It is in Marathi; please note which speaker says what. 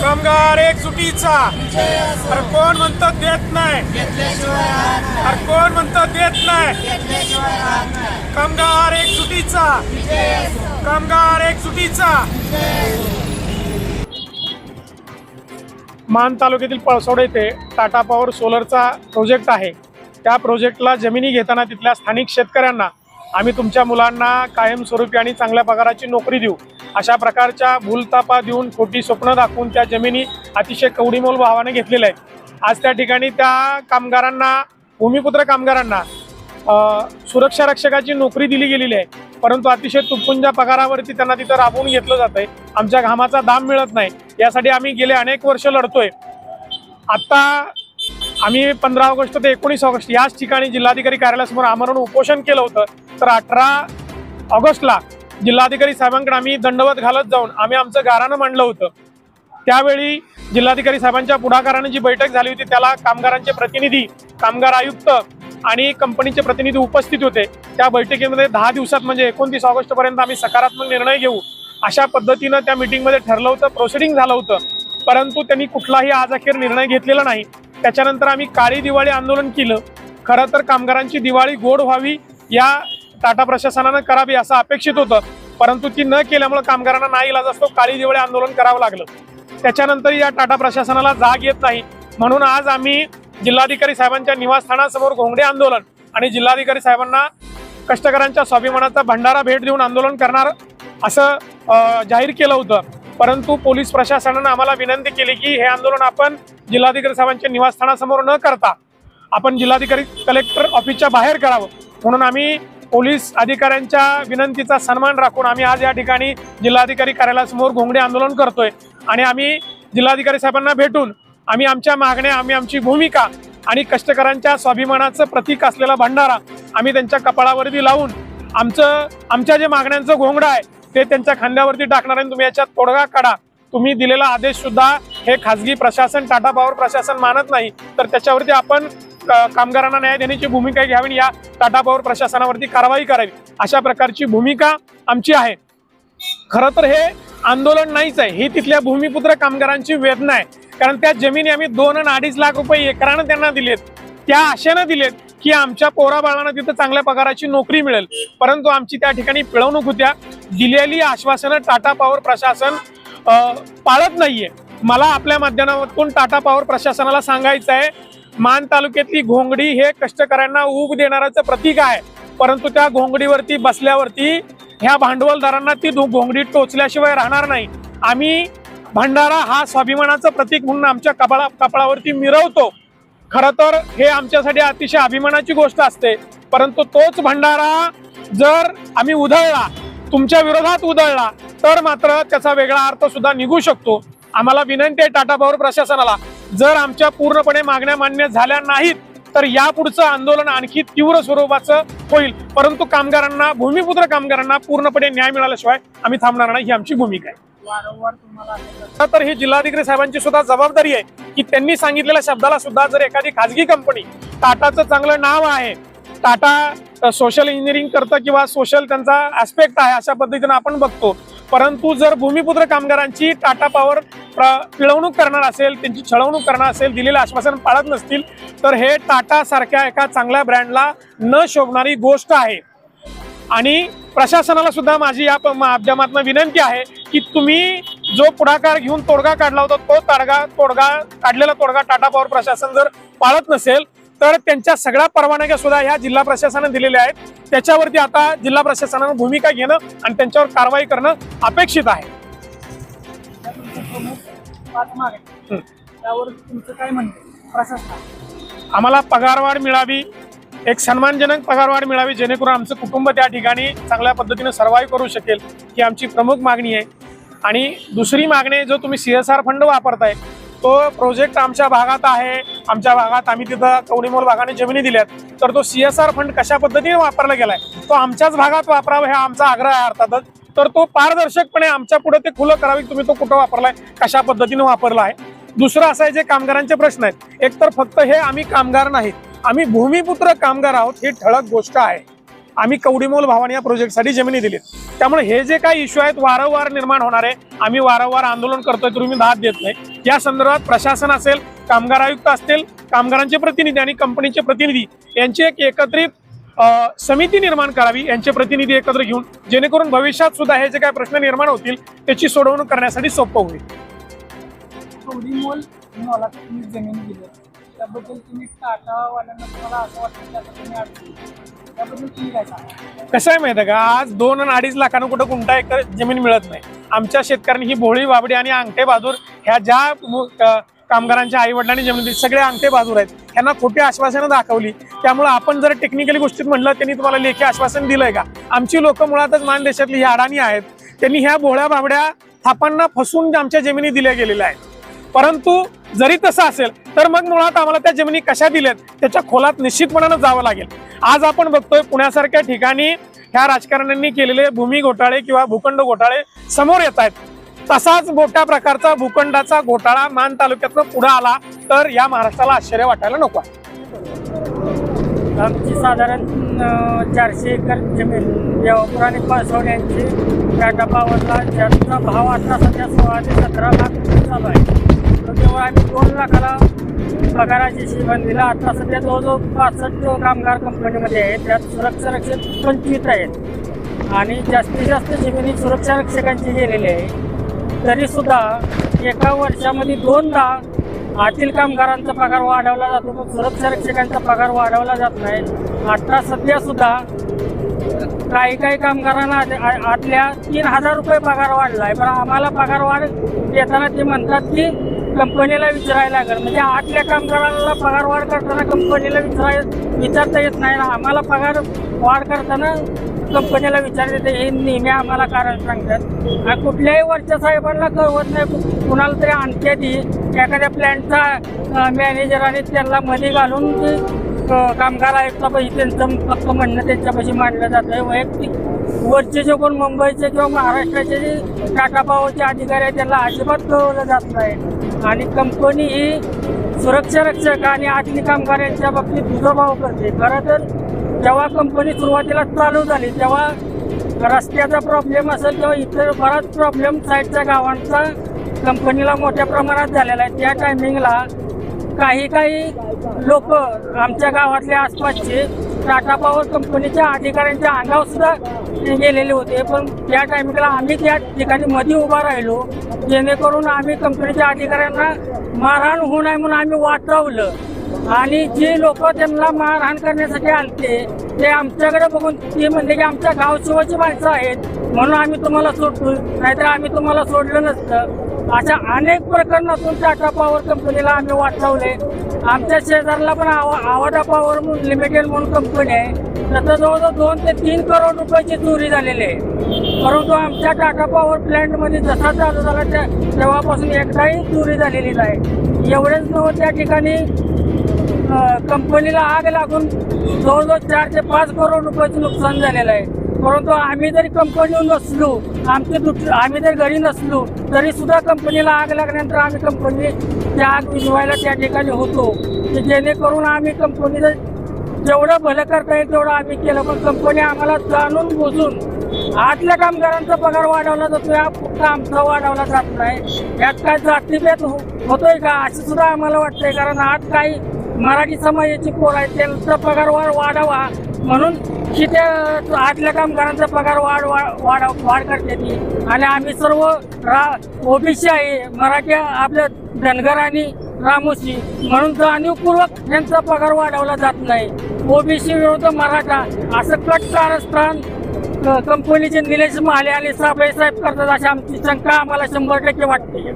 Speaker 1: कामगार एक सुटीचा अरे कोण म्हणतात देत नाही? अरे कोण म्हणतात देत नाही? कामगार एक सुटीचा कामगार एक सुटीचा मान तालुक्यातील पळसोड येथे टाटा पॉवर सोलरचा प्रोजेक्ट आहे. त्या प्रोजेक्टला जमिनी घेताना तिथल्या स्थानिक शेतकऱ्यांना आम्ही तुमच्या मुलांना कायमस्वरूपी आणि चांगल्या पगाराची नोकरी देऊ. अशा प्रकारच्या भूलतापा देऊन खोटी स्वप्न दाखवून त्या जमिनी अतिशय कवडीमोल भावाने घेतलेल्या आहेत. आज त्या ठिकाणी त्या कामगारांना भूमिपुत्र कामगारांना सुरक्षा रक्षकाची नोकरी दिली गेलेली आहे. परंतु अतिशय तुटपुंजा पगारावरती त्यांना तिथं राबवून घेतलं जातंय. आमच्या घामाचा दाम मिळत नाही. यासाठी आम्ही गेले अनेक वर्ष लढतोय. आत्ता आम्ही पंधरा ऑगस्ट ते एकोणीस ऑगस्ट याच ठिकाणी जिल्हाधिकारी कार्यालयासमोर आमरण उपोषण केलं होतं. तर अठरा ऑगस्टला जिल्हाधिकारी साहेबांकडे आम्ही दंडवत घालत जाऊन आम्ही आमचं गारानं मांडलं होतं. त्यावेळी जिल्हाधिकारी साहेबांच्या पुढाकाराने जी बैठक झाली होती त्याला कामगारांचे प्रतिनिधी कामगार आयुक्त आणि कंपनीचे प्रतिनिधी उपस्थित होते. त्या बैठकीमध्ये दहा दिवसात म्हणजे एकोणतीस ऑगस्टपर्यंत आम्ही सकारात्मक निर्णय घेऊ अशा पद्धतीनं त्या मीटिंगमध्ये ठरलं होतं प्रोसिडिंग झालं होतं. परंतु त्यांनी कुठलाही आज अखेर निर्णय घेतलेला नाही. त्याच्यानंतर आम्ही काळी दिवाळी आंदोलन केलं. खरं तर कामगारांची दिवाळी गोड व्हावी या टाटा प्रशासनानं करावी असं अपेक्षित होतं. परंतु ती न केल्यामुळे कामगारांना नाही इलाज असतो काळी दिवाळी आंदोलन करावं लागलं. त्याच्यानंतर या टाटा प्रशासनाला जाग येत नाही. म्हणून आज आम्ही जिल्हाधिकारी साहेबांच्या निवासस्थानासमोर घोंगडे आंदोलन आणि जिल्हाधिकारी साहेबांना कष्टकऱ्यांच्या स्वाभिमानाचा भंडारा भेट देऊन आंदोलन करणार असं जाहीर केलं होतं. परंतु पोलीस प्रशासनानं आम्हाला विनंती केली की हे आंदोलन आपण जिल्हाधिकारी साहेबांच्या निवासस्थानासमोर न करता आपण जिल्हाधिकारी कलेक्टर ऑफिसच्या बाहेर करावं. म्हणून आम्ही पोलीस अधिकाऱ्यांच्या विनंतीचा सन्मान राखून आम्ही आज या ठिकाणी जिल्हाधिकारी कार्यालयासमोर घोंगडे आंदोलन करतोय. आणि आम्ही जिल्हाधिकारी साहेबांना भेटून आम्ही आमच्या मागण्या आम्ही आमची भूमिका आणि कष्टकऱ्यांच्या स्वाभिमानाचं प्रतीक असलेला भंडारा आम्ही त्यांच्या कपाळावरती लावून आमचं आमच्या जे मागण्यांचं घोंगडं आहे ते त्यांच्या खांद्यावरती टाकणार आहे आणि तुम्ही याच्यात तोडगा काढा. तुम्ही दिलेला आदेश सुद्धा हे खाजगी प्रशासन टाटा पॉवर प्रशासन मानत नाही तर त्याच्यावरती आपण कामगारांना न्याय देण्याची भूमिका घ्यावी या टाटा पॉवर प्रशासनावरती कारवाई करावी. अशा प्रकारची भूमिका आमची आहे. खरं तर हे आंदोलन नाहीच आहे. ही तिथल्या भूमिपुत्र कामगारांची वेदना आहे. कारण त्या जमिनी आम्ही दोन आणि अडीच लाख रुपये एकरानं त्यांना दिलेत. त्या आशेनं दिलेत की आमच्या पोराबाळांना तिथं चांगल्या पगाराची नोकरी मिळेल. परंतु आमची त्या ठिकाणी पिळवणूक होत्या. दिलेली आश्वासनं टाटा पॉवर प्रशासन पाळत नाहीये. मला आपल्या माध्यमातून टाटा पॉवर प्रशासनाला सांगायचं आहे मान तालुक्यातली घोंगडी हे कष्टकऱ्यांना ऊब देणाऱ्याचं प्रतीक आहे. परंतु त्या घोंगडीवरती बसल्यावरती ह्या भांडवलदारांना ती घोंगडी टोचल्याशिवाय राहणार नाही. आम्ही भंडारा हा स्वाभिमानाचं प्रतीक म्हणून आमच्या कपाळा कपाळावरती मिरवतो. खरं तर हे आमच्यासाठी अतिशय अभिमानाची गोष्ट असते. परंतु तोच भंडारा जर आम्ही उधळला तुमच्या विरोधात उधळला तर मात्र त्याचा वेगळा अर्थ सुद्धा निघू शकतो. आम्हाला विनंती आहे टाटा पॉवर प्रशासनाला. जर आमच्या पूर्णपणे मागण्या मान्य झाल्या नाहीत तर यापुढचं आंदोलन आणखी तीव्र स्वरूपाचं होईल. परंतु कामगारांना भूमिपुत्र कामगारांना पूर्णपणे न्याय मिळाल्याशिवाय आम्ही थांबणार नाही ही आमची भूमिका आहे. तर ही जिल्हाधिकारी साहेबांची सुद्धा जबाबदारी आहे की त्यांनी सांगितलेल्या शब्दाला सुद्धा जर एखादी खाजगी कंपनी टाटाचं चांगलं नाव आहे टाटा सोशल इंजिनिअरिंग करतं किंवा सोशल त्यांचा ऍस्पेक्ट आहे अशा पद्धतीनं आपण बघतो परंतु जर भूमिपुत्र कामगारांची टाटा पॉवर पिळवणूक करणार असेल त्यांची छळवणूक करणार असेल दिलेलं आश्वासन पाळत नसतील तर हे टाटा सारख्या एका चांगल्या ब्रँडला न शोभणारी गोष्ट आहे. आणि प्रशासनाला सुद्धा माझी या प- माध्यमातून विनंती आहे की तुम्ही जो पुढाकार घेऊन तोडगा काढला होता तो ताडगा तोडगा काढलेला तोडगा टाटा पॉवर प्रशासन जर पाळत नसेल तर त्यांच्या सगळ्या परवानग्या सुद्धा ह्या जिल्हा प्रशासनाने दिलेल्या आहेत. त्याच्यावरती आता जिल्हा प्रशासनानं भूमिका घेणं आणि त्यांच्यावर कारवाई करणं अपेक्षित आहे.
Speaker 2: त्यावर तुमचं काय
Speaker 1: आम्हाला पगारवाढ मिळावी एक सन्मानजनक पगारवाढ मिळावी जेणेकरून आमचं कुटुंब त्या ठिकाणी चांगल्या पद्धतीने सर्व्हाइव्ह करू शकेल ही आमची प्रमुख मागणी आहे. आणि दुसरी मागणी जो तुम्ही सी एस आर फंड वापरताय तो प्रोजेक्ट आमच्या भागात आहे. आमच्या भागात आम्ही तिथं कवडीमोल भागाने जमिनी दिल्यात. तर तो सी एस आर फंड कशा पद्धतीने वापरला गेलाय? तो आमच्याच भागात वापरावा हा आमचा आग्रह आहे अर्थातच. तर तो पारदर्शकपणे आमच्या पुढे ते खुलं करावी तुम्ही तो कुठं वापरलाय कशा पद्धतीने वापरला आहे? दुसरं असं आहे जे कामगारांचे प्रश्न आहेत. एक तर फक्त हे आम्ही कामगार नाहीत आम्ही भूमिपुत्र कामगार आहोत ही ठळक गोष्ट आहे. आम्ही कवडीमोल भावाने या प्रोजेक्टसाठी जमिनी दिलीत. त्यामुळे हे जे काही इश्यू आहेत वारंवार निर्माण होणारे आम्ही वारंवार आंदोलन करतोय तुम्ही दाद देत नाही. या संदर्भात प्रशासन असेल कामगार आयुक्त असतील कामगारांचे प्रतिनिधी आणि कंपनीचे प्रतिनिधी यांची एक एकत्रित समिती निर्माण करावी यांचे प्रतिनिधी एकत्र घेऊन जेणेकरून भविष्यात सुद्धा हे जे काही प्रश्न निर्माण होतील त्याची सोडवणूक करण्यासाठी सोपं होईल.
Speaker 2: त्याबद्दल तुम्ही टाटावाल्यांना तुम्हाला असं वाटतं त्याचं तुम्ही अडचण त्याबद्दल तुम्ही काय सांगा
Speaker 1: कसं आहे माहिती आहे का? आज दोन आणि अडीच लाखांना कुठं कोणता एकर जमीन मिळत नाही. आमच्या शेतकऱ्यांनी ही भोळी बाबडी आणि अंगठे बाजूर ह्या ज्या कामगारांच्या आई वडिलांनी जमीन दिली सगळे अंगठे बाजूर आहेत. त्यांना खोटी आश्वासनं दाखवली. त्यामुळे आपण जर टेक्निकली गोष्टीत म्हणलं त्यांनी तुम्हाला लेखी आश्वासन दिलंय का? आमची लोक मुळातच मान देशातली ही अडाणी आहेत. त्यांनी ह्या भोळ्या बाबड्या थापांना फसवून आमच्या जमिनी दिल्या गेलेल्या आहेत. परंतु जरी तसं असेल तर मग मुळात आम्हाला त्या जमिनी कशा दिल्यात त्याच्या खोलात निश्चितपणानं जावं लागेल. आज आपण बघतोय पुण्यासारख्या ठिकाणी ह्या राजकारण्यांनी केलेले भूमी घोटाळे किंवा भूखंड घोटाळे समोर येत आहेत. तसाच मोठ्या प्रकारचा भूखंडाचा घोटाळा मान तालुक्यातनं पुढे आला तर या महाराष्ट्राला आश्चर्य वाटायला नको
Speaker 2: आमची साधारण चारशे एकर जमीन देवापूर आणि पळसवणे यांची टाटा पॉवरला ज्याचा भाव आता सध्या सोळा ते सतरा लाख चालू आहे. तर तेव्हा आम्ही दोन लाखाला पगाराची शिवण दिला. आता सध्या जवळजवळ पासष्ट कामगार कंपनीमध्ये आहेत. त्यात सुरक्षा रक्षक पंचवीस आहेत. आणि जास्तीत जास्त जमिनी सुरक्षा रक्षकांची गेलेली आहे. तरीसुद्धा एका वर्षामध्ये दोनदा आतील कामगारांचा पगार वाढवला जातो. पण सुरक्षा रक्षकांचा पगार वाढवला जात नाही. आता सध्यासुद्धा काही काही कामगारांना आ- आतल्या तीन हजार रुपये पगार वाढला आहे पण आम्हाला पगार वाढ देताना ते म्हणतात की कंपनीला विचारायला लागेल. म्हणजे आतल्या कामगारांना पगार वाढ करताना कंपनीला विचाराय विचारता येत नाही ना. आम्हाला पगार वाढ करताना कंपनीला विचारते हे नेहमी आम्हाला कारण सांगतात. आणि कुठल्याही वरच्या साहेबांना कळवत नाही. कुणाला तरी आणते ती एखाद्या प्लॅनचा मॅनेजराने त्यांना मध्ये घालून ते कामगार आयुक्तापाशी त्यांचं फक्त म्हणणं त्यांच्यापाशी मांडलं जातं. आहे वैयक्तिक वरचे जे कोण मुंबईचे किंवा महाराष्ट्राचे जे टाटा पॉवरचे अधिकारी आहेत त्यांना अजिबात कळवलं जात नाही. आणि कंपनी ही सुरक्षा रक्षक आणि आतली कामगारांच्या बाबतीत दुजाभाव करते. खरं तर जेव्हा कंपनी सुरुवातीला चालू झाली तेव्हा रस्त्याचा प्रॉब्लेम असेल किंवा इतर बराच प्रॉब्लेम साईडच्या गावांचा कंपनीला मोठ्या प्रमाणात झालेला आहे. त्या टायमिंगला काही काही लोक आमच्या गावातले आसपासचे टाटा पॉवर कंपनीच्या अधिकाऱ्यांच्या अंगावर सुद्धा गेलेले होते. पण त्या टायमिंगला आम्ही त्या ठिकाणी मध्ये उभा राहिलो. जेणेकरून आम्ही कंपनीच्या अधिकाऱ्यांना मारहाण होऊ नये म्हणून आम्ही वाचवलं. आणि जे लोक त्यांना मारहाण करण्यासाठी आलते ते आमच्याकडे बघून ते म्हणले की आमच्या गावशिवाची माणसं आहेत म्हणून आम्ही तुम्हाला सोडतो नाहीतर आम्ही तुम्हाला सोडलं नसतं. अशा अनेक प्रकरणातून टाटा पॉवर कंपनीला आम्ही वाचवले. आमच्या शेजारला पण आवा आवाडा पॉवर लिमिटेड म्हणून कंपनी आहे. त्याचं जवळजवळ दोन ते तीन करोड रुपयाची चोरी झालेली आहे. परंतु आमच्या टाटा पॉवर प्लॅन्टमध्ये जसा चालू झाला त्या तेव्हापासून एकदाही चोरी झालेली नाही. एवढेच नव्हतं त्या ठिकाणी कंपनीला आग लागून जवळजवळ चार ते पाच करोड रुपयाचं नुकसान झालेलं आहे. परंतु आम्ही जरी कंपनीवर नसलो आमचे दुट आम्ही जर घरी नसलो तरी सुद्धा कंपनीला आग लागल्यानंतर आम्ही कंपनी त्या आग विजवायला त्या ठिकाणी होतो. की जेणेकरून आम्ही कंपनीचं जेवढं भलं करता येईल तेवढं आम्ही केलं. पण कंपनी आम्हाला जाणून बुजून आतल्या कामगारांचा पगार वाढवला जातो या फक्त आमचा वाढवला जात नाही. यात काय जातीभेद हो- होतोय का? असं सुद्धा आम्हाला वाटतंय. कारण आज काही मराठी समाजाची पोर आहे त्यांचा पगार वाढ वाढावा. म्हणून तिथे आतल्या कामगारांचा पगार वाढ वाढ वाढ वाढ करते ती. आणि आम्ही सर्व रा ओबीसी आहे मराठी आपल्या धनगर आणि रामोशी. म्हणून जाणीवपूर्वक यांचा पगार वाढवला जात नाही. ओबीसी विरुद्ध मराठा असं कट कारस्थान कंपनीचे निलेश महाले आणि साबळे साहेब करतात अशी आमची शंका आम्हाला शंभर टक्के वाटते.